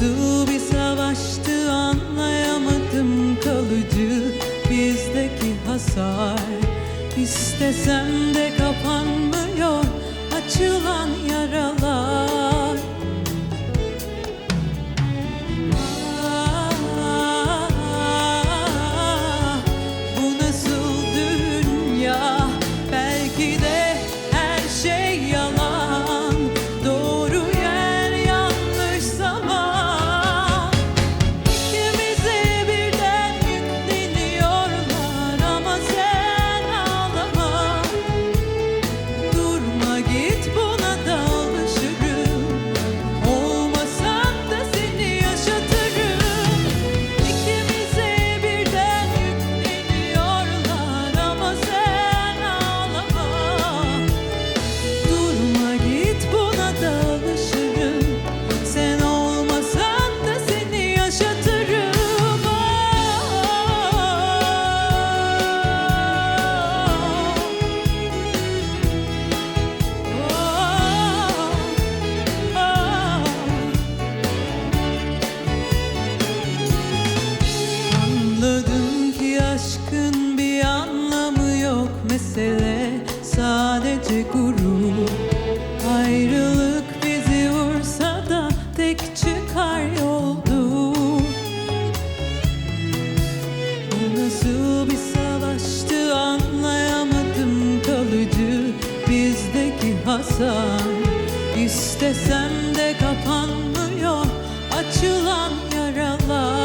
Nasıl bir savaştı anlayamadım kalıcı. Bizdeki hasar İstesem de kapanmıyor açılan yaralar. nasıl bir savaştı anlayamadım. Kalıcı bizdeki hasar İstesem de kapanmıyor açılan yaralar.